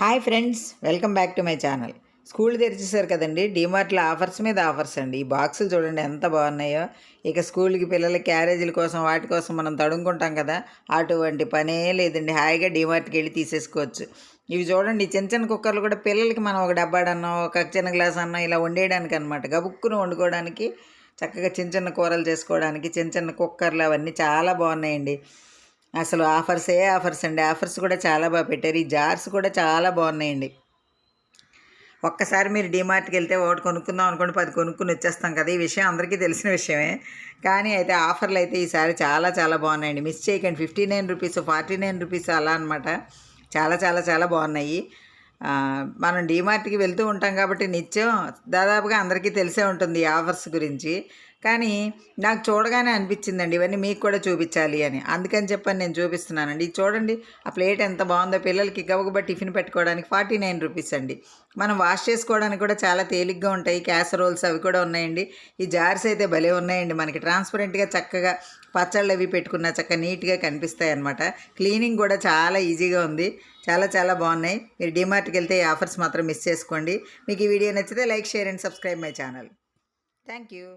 Hi friends welcome back to my channel. School తెరిచేశారు కదండి డిమార్ట్లో offers మీద ఆఫర్స్ అండి. ఈ బాక్సులు చూడండి ఎంత బాగున్నాయో. ఇక స్కూల్కి పిల్లల క్యారేజీల కోసం వాటి కోసం మనం తడుముకుంటాం కదా అటువంటి పనే లేదండి. హాయిగా డిమార్ట్కి వెళ్ళి తీసేసుకోవచ్చు. ఇవి చూడండి చిన్న చిన్న కుక్కర్లు కూడా పిల్లలకి మనం ఒక డబ్బాడన్నో ఒక చిన్న గ్లాస్ అన్నం ఇలా వండేయడానికి అనమాట గబుక్కును వండుకోవడానికి చక్కగా చిన్న చిన్న కూరలు చేసుకోవడానికి చిన్న చిన్న కుక్కర్లు అవన్నీ చాలా బాగున్నాయండి. అసలు ఆఫర్సే ఆఫర్స్ అండి. ఆఫర్స్ కూడా చాలా బాగా పెట్టారు. ఈ జార్స్ కూడా చాలా బాగున్నాయండి. ఒక్కసారి మీరు డిమార్ట్కి వెళ్తే ఒకటి కొనుక్కుందాం అనుకోండి పది కొనుక్కుని వచ్చేస్తాం కదా. ఈ విషయం అందరికీ తెలిసిన విషయమే. కానీ అయితే ఆఫర్లు అయితే ఈసారి చాలా చాలా బాగున్నాయండి. మిస్ చేయకండి. Fifty nine rupees forty nine rupees అలా అనమాట చాలా చాలా చాలా బాగున్నాయి. మనం డిమార్ట్కి వెళ్తూ ఉంటాం కాబట్టి నిత్యం దాదాపుగా అందరికీ తెలిసే ఉంటుంది ఈ ఆఫర్స్ గురించి. కానీ నాకు చూడగానే అనిపించిందండి ఇవన్నీ మీకు కూడా చూపించాలి అని. అందుకని చెప్పని నేను చూపిస్తున్నానండి. ఇది చూడండి ఆ ప్లేట్ ఎంత బాగుందో పిల్లలకి గబగబా టిఫిన్ పెట్టుకోవడానికి ఫార్టీ నైన్ రూపీస్ అండి. మనం వాష్ చేసుకోవడానికి కూడా చాలా తేలిగ్గా ఉంటాయి క్యాసరోల్స్ అవి కూడా ఉన్నాయండి. ఈ జార్స్ అయితే భలే ఉన్నాయండి. మనకి ట్రాన్స్పరెంట్గా చక్కగా పచ్చళ్ళు అవి పెట్టుకున్న చక్కగా నీట్గా కనిపిస్తాయి అనమాట క్లీనింగ్ కూడా చాలా ఈజీగా ఉంది. చాలా చాలా బాగున్నాయి. మీరు డిమార్ట్కి వెళ్తే ఈ ఆఫర్స్ మాత్రం మిస్ చేసుకోండి. మీకు ఈ వీడియో నచ్చితే like share and subscribe my channel. Thank you.